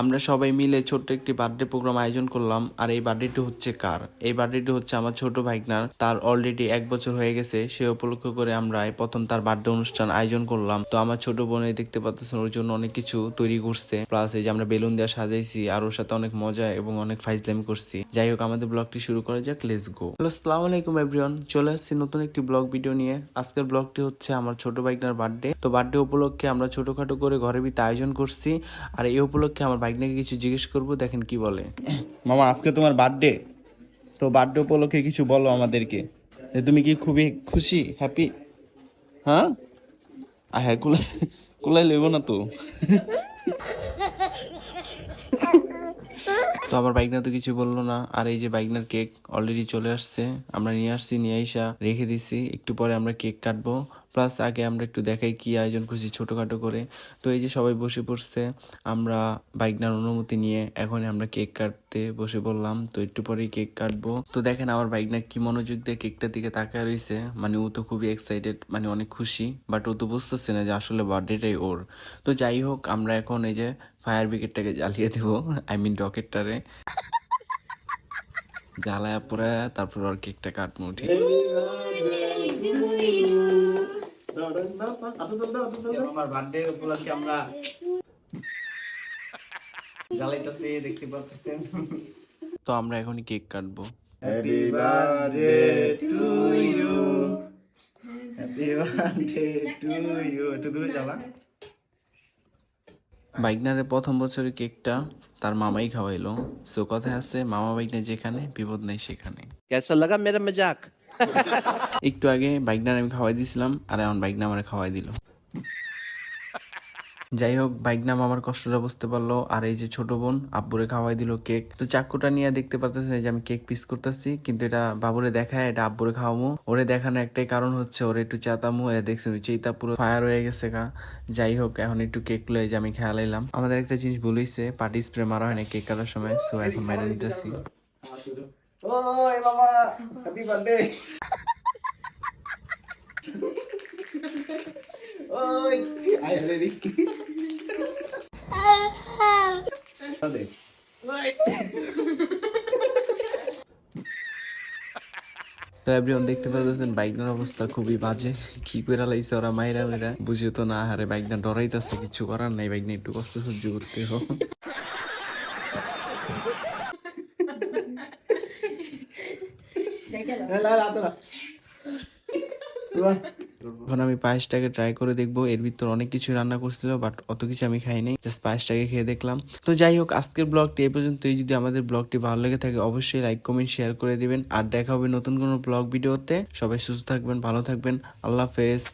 আমরা সবাই মিলে ছোট্ট একটি বার্থডে প্রোগ্রাম আয়োজন করলাম। আর এই বার্থডেটি হচ্ছে কার? এই বার্থডেটি হচ্ছে আমার ছোট ভাইগনার। তার অলরেডি এক বছর হয়ে গেছে। সে উপলক্ষ করে আমরা প্রথম তার বার্থডে অনুষ্ঠান আয়োজন করলাম। তো আমার ছোট বোন দেখতে পাচ্ছেন ওর জন্য অনেক কিছু তৈরি করছে। প্লাস এই যে আমরা বেলুন দিয়ে সাজাইছি, আর ওর সাথে অনেক মজা এবং অনেক ফাইজলামি করছি। যাই হোক, আমাদের ব্লগটি শুরু করা যাক লেটস গো আসসালামু আলাইকুম এভরিওয়ান চলে আসছি নতুন একটি ব্লগ ভিডিও নিয়ে। আজকের ব্লগটি হচ্ছে আমার ছোট ভাইগনার বার্থডে। তো বার্থডে উপলক্ষে আমরা ছোটখাটো করে ঘরে ভিতরে আয়োজন করছি। আর এই উপলক্ষে আমার ভাইগনাকে কিছু জিজ্ঞেস করব দেখেন কি বলে। মামা আজকে তোমার বার্থডে তো বার্থডে উপলক্ষে কিছু বলো আমাদেরকে। যে তুমি কি খুবই খুশি হ্যাপি হ্যাঁ? আর হ্যাঁ কুলাই কুলাই লইব না তো। তো আমার বাইকনা তো কিছু বলল না। আর এই যে বাইকনার কেক অলরেডি চলে আসছে আমরা নিয়ে আসছি নিয়ে আইসা রেখে দিছি একটু পরে আমরা কেক কাটবো। প্লাস আগে আমরা একটু দেখাই কি আয়োজন করছি ছোটখাটো করে। তো এই যে সবাই বসে পড়ছে, আমরা বাইকনার অনুমতি নিয়ে এখন আমরা কেক কাটতে বসে পড়লাম। তো একটু পরেই কেক কাটবো। তো দেখেন আমার বাইক না কি মনোযোগ দিয়ে কেকটার দিকে তাকায় রয়েছে মানে ও তো খুবই এক্সাইটেড মানে অনেক খুশি। বাট ও তো বুঝতেছে না যে আসলে বার্থডেটাই ওর। তো যাই হোক, আমরা এখন এই যে ফায়ার ব্রিগেডটাকে জ্বালিয়ে দেবো। আই মিন রকেটটারে জ্বালায় পরে তারপর আর কেকটা কাটবো, ঠিক আমার বার্থডে উপলক্ষে আমরা জ্বালাইতেছি দেখতে পাচ্ছেন তো আমরা এখন কেক কাটবো। Happy birthday to you happy birthday to you একটু দূরে জ্বালা বাইকনারের প্রথম বছরে কেকটা তার মামাই খাওয়াইলো। সো কথা আছে মামা বাইকনা যেখানে বিপদ নেই সেখানে। কেসা লাগা মেরা মজাক? একটু আগে বাইকনার আমি খাওয়াই দিছিলাম আর এখন বাইকনা আমার খাওয়াই দিলো। যাই হোক বাইক নাম আমার কষ্টটা বুঝতে পারল। আর এই যে ছোট বোন আব্বুরে খাওয়াই দিল কেক। তো চাকুটা নিয়ে দেখতে পাচ্ছেন যে আমি কেক পিস করতেছি কিন্তু এটা বাবুরে দেখায় এটা আব্বুরে খাওয়ামো। ওরে দেখানো একটাই কারণ হচ্ছে ওরে একটু চাতামো এ দেখছেন চেতা পুরো ফায়ার হয়ে গেছে গা। যাই হোক এখন একটু কেক লয়ে যে আমি খেয়ালাইলাম আমাদের একটা জিনিস বলেইছে পার্টি স্প্রে মারা হয় না কেক কাটার সময় সো এখন মেরে নিতেছি। ওই বাবা হ্যাপি বার্থডে ওই আই রেডি দেখ তো এভরিওয়ান দেখতে পাচ্ছেন বাইকনার অবস্থা খুবই বাজে। কি করে লাইছে ওরা মাইরা মেরা বুঝে তো না হারে বাইকনা ডরাইতেছে কিছু করার নাই। বাইকনা একটু কষ্ট সহ্য করতে হোক এখন আমি পায়েসটাকে ট্রাই করে দেখব। এর ভিতর অনেক কিছু রান্না করছিল বাট অত কিছু আমি খাই নাই জাস্ট পায়েসটাকে খেয়ে দেখলাম। তো যাই হোক, আজকের ব্লগটি এ পর্যন্তই। যদি আমাদের ব্লগটি ভালো লেগে থাকে, অবশ্যই লাইক কমেন্ট শেয়ার করে দিবেন। আর দেখা হবে নতুন কোনো ব্লগ ভিডিওতে। সবাই সুস্থ থাকবেন, ভালো থাকবেন। আল্লাহ হাফেজ।